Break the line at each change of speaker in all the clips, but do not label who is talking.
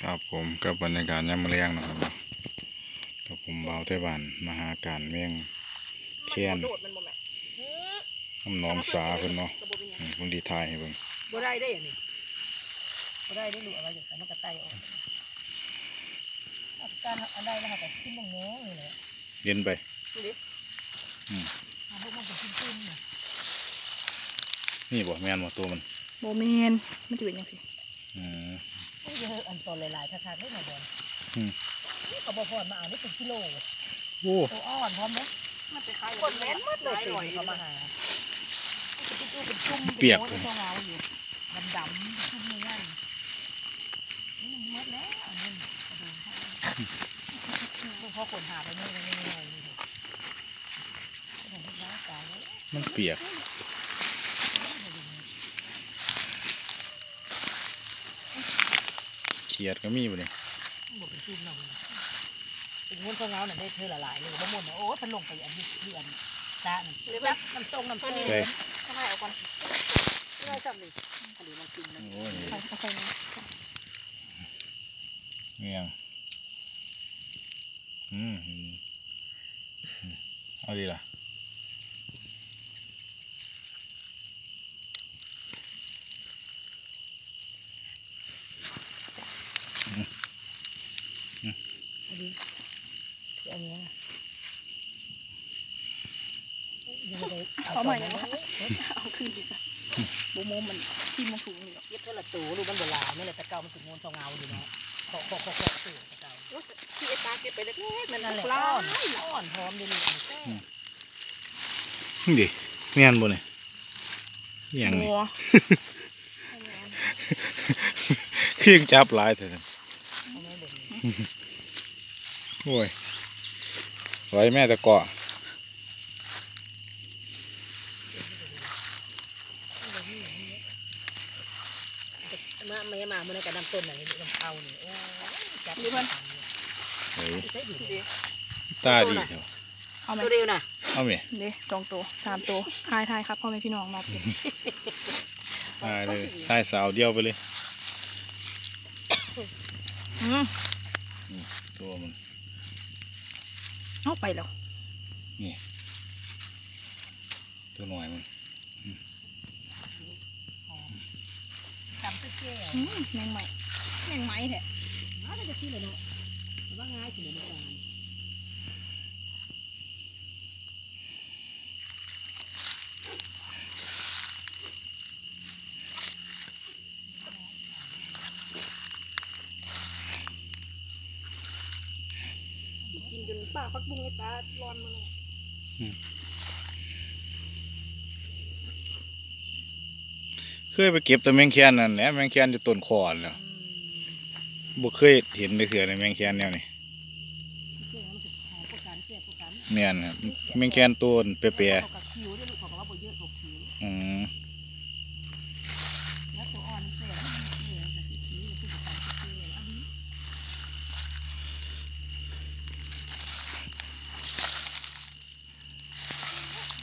ครับผมกับบรรยากาศยามมะเรียงนะครับเนาะกับผมบ่าวไต้หวันมาหาการเมี่ยงเคียน
โดดมันบ่แม่น
น้ำหนองสาเพิ่นเนาะอืมผมดีทายให้เบิ่ง
บ่ได้ได้อันนี้บ่ได้ได้ลูกอะไรอย่างมันก็ไตออกเอาการอันใดนะคะแต่ขึ้นตรงนี้นี่แหละ
เย็นไป
ดูดิ
อืม
เอาพวกมันจะขึ้นขึ้นเนี่ย
นี่บ่แม่นบ่ตัวมัน
โบเมนมันจะเป็นยังไง
อืม
โอ้ยเยอะอันตอนหลายๆคักๆได้หน่อยบอล
อืม
นี่เขาบอกพอนมาเอานี่เป็นกิโล
โอ้
ตัวอ่อนพร้อมไหมมันไปขายคนแม่นหมดเลยหน่อยเขามาหาเป็นจุ่มเป็นจุ่มเป็นเงาอยู่ดำดำๆจุ่มง่ายๆนี่มันหมดแล้วอันนี้กระดูกเขาพอคนหาไปนี่มันไม่ง่ายเลยกระดูกร่างกายเลย
มันเปียก เขียดก็มีบ่นี่
บอกเป็นจุ่มหน่อยเป็นเงินเขาเงาเนี่ยได้เธอละลายเลยบ่หมดนะโอ้พันลงไปอันนี้เดือนตาหนึ่งเรียบน้ำส้มน้ำส้ม
ใช่
ทำไมเอาก่อนไม่ได้จับเลยทะเลมันกินนะ
โอ้ย
ใส่เข้าไปนะ
เมี่ยงอืมอืมเอาดีล่ะ
อันนี้อันนี้ยังไง
เอาใหม่นะเอาขึ้นดีกว่าโบโมมันที่มันสูงอยู่
ยึดเท่าละตูรูมันโบราณนี่แหละตะเกามันถึงงูทองเงาอยู่เนาะเคาะเคาะเคาะเคาะตู่ตะเกา
ที่ไอ้ตาเก็บไปเล็กๆนั่น
นั่นแหละ
ปลา
อ่อนอ่อนพร้อมดีนี่
นี่ดิแม่นบ่นี่อหย่างนี้
งัว
เครื่องจับหลายเถอะ
เอาไม่เด็ด
โอ้ยไว้แม่ตะเกาะ
มาไม่มาเมื่อไหร่กระดำต้นอะไรนี่ลำเอานี่โอ้จับ
เฮ้ย
ใช่ดิ
ตาดีเถอะ
เอาไหม
ตัวเดียวนะ
เอาไหม
เด้สองตัวสามตัวทายทายครับพ่อแม่พี่น้องมาเป็น
ตายเลยตายสาวเดียวไปเลย
อืม
ตัวมัน
เอาไปแล้ว
ตัวหน่อยมัน
จำตื้อแก่
อืมแมงไหมแมงไหมแท้
น่าจะที่เลยเนาะว่าง่ายถึงในการกินจนป้าพักบุ้งไอ้ตาร้อนมาเลย
เคยไปเก็บแต่แมงแคนนั่นแหละแมงแคนอยู่ต้นคอนแล้วบ่เคยเห็นเลยเถื่อในแมงแคนแนวนี้
เพื่อนมันจะหายพวกการเสียพวกการ
แม่นครับแมงแคนตัวเปีย
เขากับคิวด้วยลูกเขาบอกว่าบ่เยอะกว่าคิว
ๆอืม
แล้วตัวอ่อนเสียแล้วมันเสียแต่ที่คิวคือการเสียอันนี้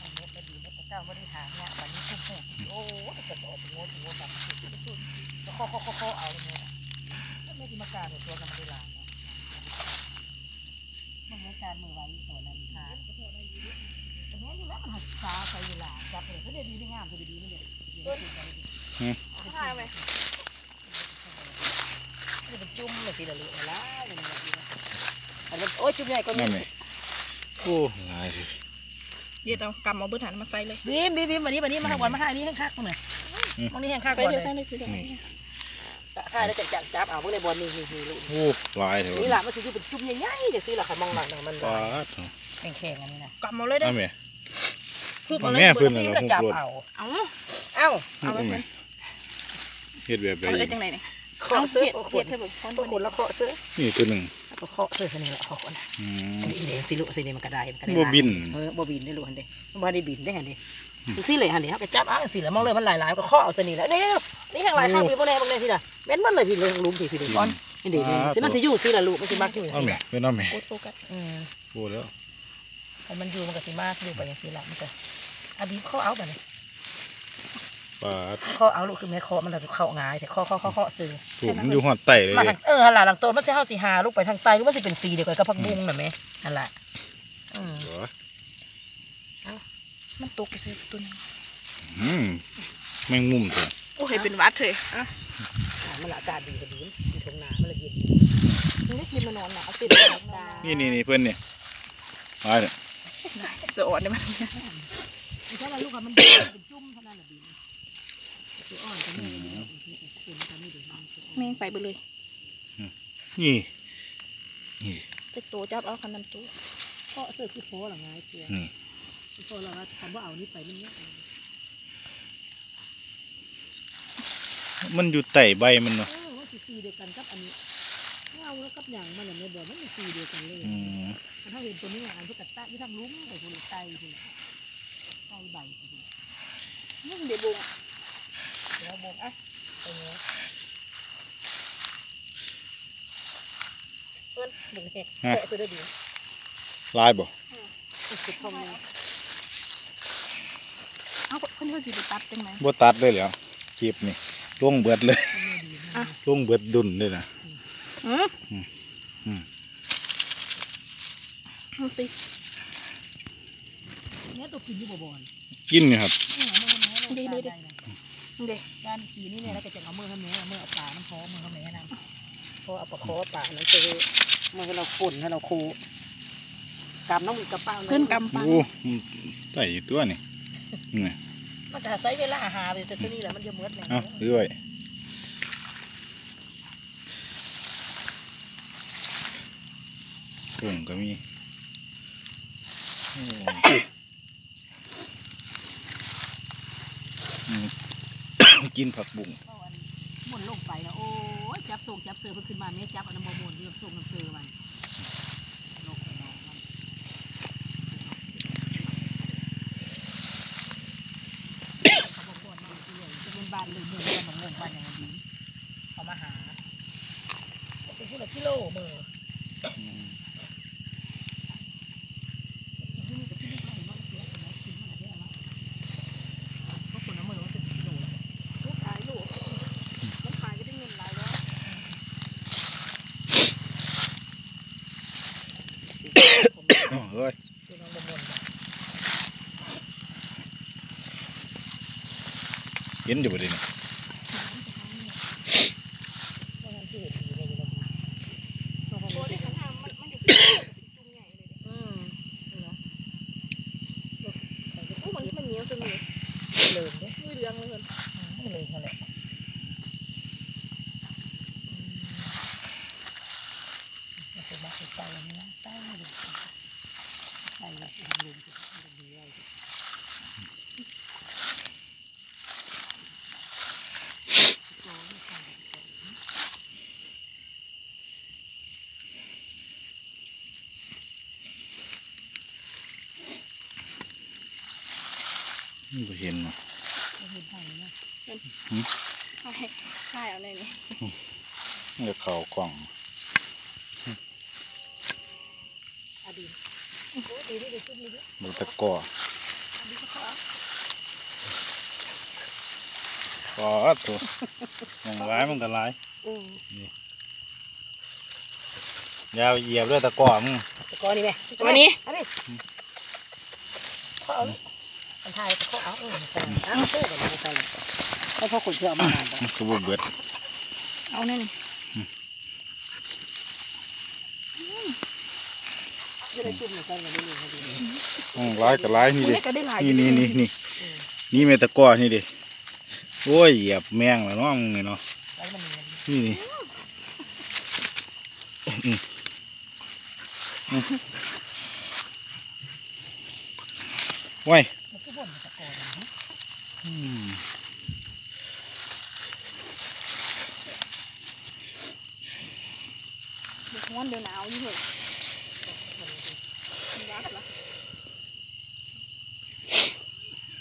มันเนี่ยก็ดีแล้วแต่เจ้าไม่ได้หาเนี่ยวันนี้คุ้มแพงโอ้แต่ก็บอกโง่โง่แบบสุดสุดก็ข้อข้อข้อเอาเลยเนี่ยก็ไม่ได้มาการในตัวกันไม่ได้ลาเนาะมันไม่การมือไว้ตัวนั้นค่ะ แต่แม่อยู่แล้วมันหักษาใส่เวลาจับเลยก็ได้ดีได้งามตัวดีๆนี่เลย
ทายไหม
นี่เป็นจุ่มเลยสิละลูกละอย่างนี้อันนี้โอ้ยจุ่มใหญ่ก็มี
นั่นไหมโอ้หลายสิ
เดี๋ยวเอากำเอาเบอร์ฐานมาใส่เลย
บีมบีมบีมวันนี้วันนี้มาข้างบนมาให้นี่ให้คักหน่อยมองนี่ให้คัก
ไป
ก่อน
เดี๋
เลย
วยใส่เลยคือเดี๋ยว
ค่ายแล้วจะจับจับเอาพวกในบอลนี่นี่นี่ลูก
โอ้หลายเถอะ
นี่แหละมันจะอยู่เป็นจุ่มใหญ่ๆจะสิละค่ะมองหลังน่ะมัน
ปลาด
แข็งๆอันนี้นะ
กำเอาเลยเด้ อ
เอาไหม
คือ
เอาแม่เพิ่นน่ะ
ก็จับเอา
เอา
เอ้า
เอาไหมเฮ็ดแบบใด
เอาเลยจังไหนเนี่ย
เคาะ
เอา
เสื้อ
เห็ด
ข
เห็
ว
ด
ด
ให้เบิ่งคน
ตัวคนละเคาะเสื้อ
นี่ตัวหนึ่ง
ก็เคาะเสื้อคนนี้แหละเคาะนะ
อืม
อันนี้เดี๋ยวสิลูกสิเนี่ยมันกระไดมันกระได
บ่บิน
เออบ่บินได้ลูกหันเด้บ่ได้บินได้หันเด้ดูสิเลยหันเด้เขาก็จับเอาสิแล้วมองเลยมันหลายๆก็เคาะเอาสนิทแล้วเด้นี่ทางหลายข้างพี่บ่แน่บ่แน่สิล่ะแม่นมันเลยพี่เลยลุมพี่พี่เด้ก่อนนี่เด้นี่สิมันสิอยู่สิล่ะลูกมันสิมักอยู่
เอาไหมเป็นเอาไหม
กดโฟกัส
อืม
โอ้แล้ว
ถ้ามันอยู่มันก็สิมากอยู่ไปจังซี่ล่ะมันก็ อันนี้เขาเอาบัดนี้
ปาด
ข้อเอาลูกคือแม่ข้อมันจะเข้าง่ายแต่ข้อข้อข้อข้อซื้อ
ถูกมันอยู่หอดไตเลย
มา
เด้
ทางเออหลังหลังโตนมันจะเข้าสีหาลูกไปทางใต้ก็มันจะเป็นสีเดียวกันกับผักบุ้งน่ะแม่นั่นแหละอืม
เหรอ
มันตกไปซื้อตัวนึง
อืมแมงมุมเถอะ
โอ้ยเป็นวัดเลยอะ
อ่ามันละอากาศดีก็ดีมันทงนามันละเย็น
มันได้กินมานอนน่ะเอาติดออกมา
นี่นี่นี่เพื่อนเนี่ยมาเนี่ย
เสืออ่อนได้มั้ย
ไม่ ใช่ว่าลูกอะมันเป็นจุ่มเท่านั้นแหละดีสีอ่อนก็ไม่ได้เป็นก็ไม่ได้
แม่งไปไปเลย
นี่
จะโตจับเอาคันนั้นตัว
เพราะเสื้อคือโฟหลังไงเสีย
นี่
โฟเราทำว่าเอานี่ไปมันเนี้ย
มันอยู่ไตใบมันเนาะ
เออว่าสีเดียวกันกับอันนี้เงาแล้วกับอย่างมันอย่างเนี้ยบอกมันสีเดียวกันเลย
อืม
ถ้าเห็นตัวนี้อันพวกกระตะที่ทางลุ้มไปคนไตเลยไต ใบ
นี่เดี๋ยวบุง
เดี๋ยวบอกอะไปเนี้ยเพื่อนบุกเห็ดแกะไปได้ดี
ลายบ่
สุดทองเลย
เอาเพิ่นเพิ่นสิไปตัดจังไหม
บ่ตัดเลยเหรอคลิปนี่ลงเบิดเลย
อะ
ลงเบิดดุนเลยนะ
อืม
อืม
เอาสิ
เนี่ย ตัวกินอยู่บ่บ่อน
กินนี่ครับ
เด็ก
ด้านกีนี่เนี่ยเราก็จะเอามือข้างนี้เอามือเอาปลาน้ำพอมือข้างนี้นะพอเอาปลาคอปลาอันนั้นเจอมือให้เราฝุ่นให้เราคูกำน้ำมือกระเป๋า
เพิ่นกำปัง
โอ้มันไตอยู่ตัวนี่นี่
มันจะใช้เวลาหาไปแต่ตัวนี้แหละมันจะเมืดเลย
เอ้าเรื่อยกุ้งก็มีโอ้อืม กินผักบุ้ง
หมุนลงไปแล้วโอ้ยจับส่งจับเสือเพิ่งขึ้นมาเนี้ยจับอาน้ำมันหมุนเรื่องส่งน้ำเสือมันลงไปลงมันเขาบอกว่ามันเรื่อยจะเป็นบ้านเลยเมืองบ้านของเมืองบ้านอย่างนี้เขามาหาเป็นผู้ละกิโลมือ ก็คนละมือว่าเป็นกิโลละ
ลูกขายลูกมันขายก็ได้เงินหลายแล้ว
อ๋อเฮ้ย
คือน้องบะมน
เห็นอยู่บ่ดิเนี่ย
ก็งั้นที่เห็นอยู่ในนี้
โอ้ยขันห้ามมันมันอยู่เป็นจุ่มใหญ่เลยเด้
อืมนี่เนาะ
โอ้มันมันเหนียวจังเลย
เลิมเนี่ย
มือเหลืองเลยเพิ่น
ไม่เลยนั่นแหละมันเป็นบ้าเป็นใจอย่างนี้ใจไม่เลยใจเลยทำลุงจะทำดีไว้
บ่เห็ นเนาะ
ไม่เห็นทางนี้นะ
ใช่ใช่เอาเลยนี่
มันจะเข้ากล่อง
อดีตโอ้ดีนี่เดี๋ยวซุ่มนี่ด้วย
ดูตะกร้อก็ตัวมันร้ายมันก็ร้าย
อืม
อยาวเหยียบด้วยตะกร้อมึง
ตะกอนี่ไหม
วันนี้
อันนี้เขาเอาอันไทยเขาเอาเออใส่อ้าเสื้อแบบนี้ใส่ให้พ่อขุนเชื่อมาหา
มันก็บ่เบิด
เอาแน่น
จะได้จุ่กันได้เลยครับ
อืมร้ายก็ร้ายนี่
มัน
ดิ
ได้ก็ได้หลาย
นี่นี่นี่นี่นี่เมตะกร้อนี่ดิโอ้ยเหยียบแมงแล้วเนาะมึงเนาะ
นี่
นี่อืมอืมไว้ย
มันก็บ่นตะกอนนะ
อืม
เดี๋ยวร้อนเดี๋ยวหนาวอยู่เหรอรัดละ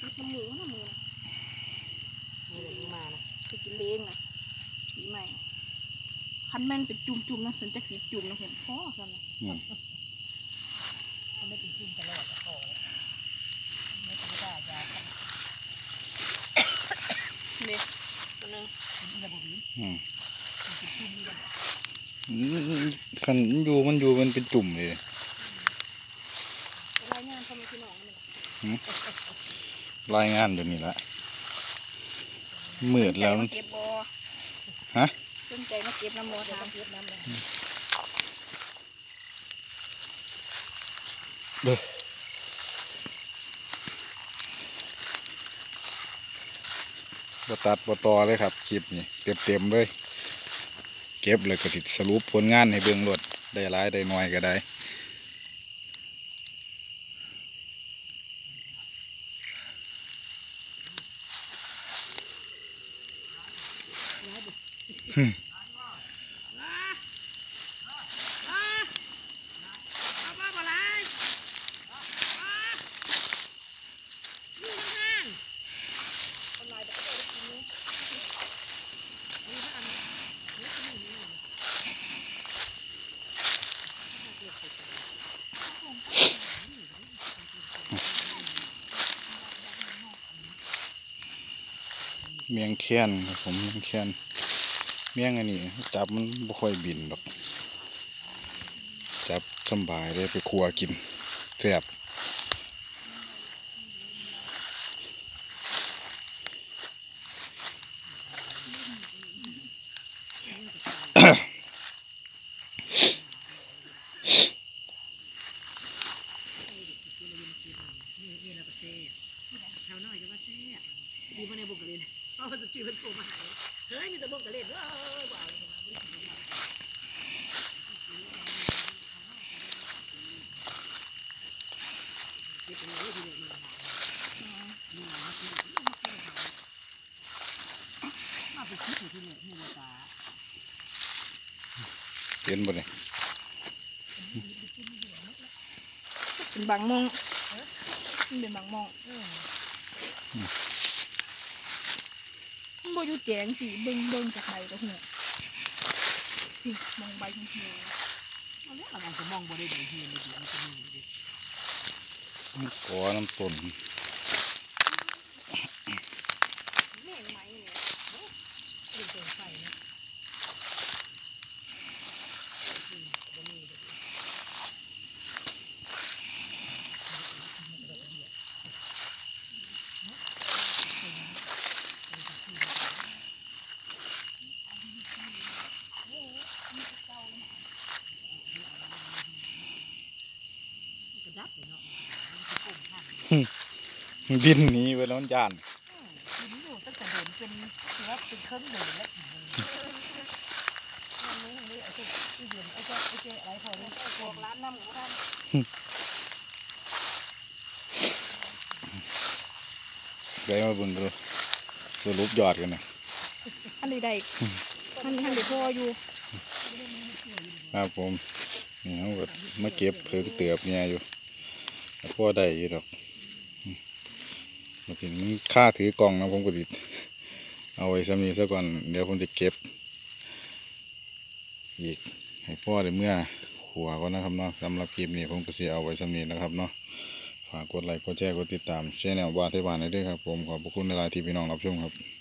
น้ำมือน้ำมือนะ
มีอะไรมานะ
ไปกินเล้งนะสีใหม่คันแม่นเป็นจุ่มๆนะสันจักสีจุ่มนะเห็นพ่อสันนะ
นี่
มันไม่เป็นจุ่มตลอดตะกอนไม่ธรรมดายา
อืมคันอยู่มันอยู่มันเป็นจุ่มเลย
รายงานพ่อแม่พี่น้องนี่
รายงานอยู่นี่ละมืดแล้ว
สนใจมาเก็บบอ
ฮะ
สนใจมาเก็บน้ำบอถามเก็บน้ำเลย
บ ตัดบตอเลยครับคลิปนี่เต็มเต็มๆเลย เก็บเลยก็ติดสรุปผลงานให้เบิ่งรถได้หลายได้น้อยก็ได้ เมียงแค้นครับผมเมียงแค้นเมียงอันนี้จับมันบ่ค่อยบินดอกจับสบายเลยไปครัวกินแซ่บ
ดีมาในบุกเลน เอาจะชื่อเป็นตัวมาหายเฮ้ยมีแต่บุกกะเลนเออว้าว
เห็นบ่เนี่ย
เป็นบางมองมันเป็นบางมองมัน บ่อยู่แจงสิเบิ่งเบิ่งจากใบก็หัวสิมองใบทั้งหัว
เอาเนี่ยเราจะมองบ่ได้ดีเฮียเลยดีมันจะมีดิ
ขอน้ำต้น
แม่งไหมเนี่ย
เป็นตัวไฟนะ
บินหนีไปแล้วมันย่าน
ทีนี้อยู่ตั้งแต่เดินเป็นถือว่าเป็นเครื่องเดินแล้วมันรู้เลยไอ้เจ้าไอ้เดินไอ้ไอ้เจ้าอะไรพอเนี่ย
พวกร้านน้ำของท่าน
ได้มาเบิ่งดูสรุปยอดกันนะ
อันใดๆอันนี้อันเดียวพออยู่
ครับผมนี่เขาก็มาเก็บเพิ่งเตือบเนี่ยอยู่พ่อได้อยู่ดอกอืม มาถึงมันค่าถือกล่องนะผมก็ดิเอาไว้สำนีซะก่อน เดี๋ยวผมจะเก็บ อีกให้พ่อเด้เมื่อหัวก็นะครับเนาะสำหรับคลิปนี้ผมก็จะเอาไว้สำนีนะครับเนาะฝากกดไลค์กดแชร์กดติดตามช่องแนวบ้านที่บ้านได้ด้วยครับผมขอบพระคุณในไลน์ที่พี่น้องรับชมครับ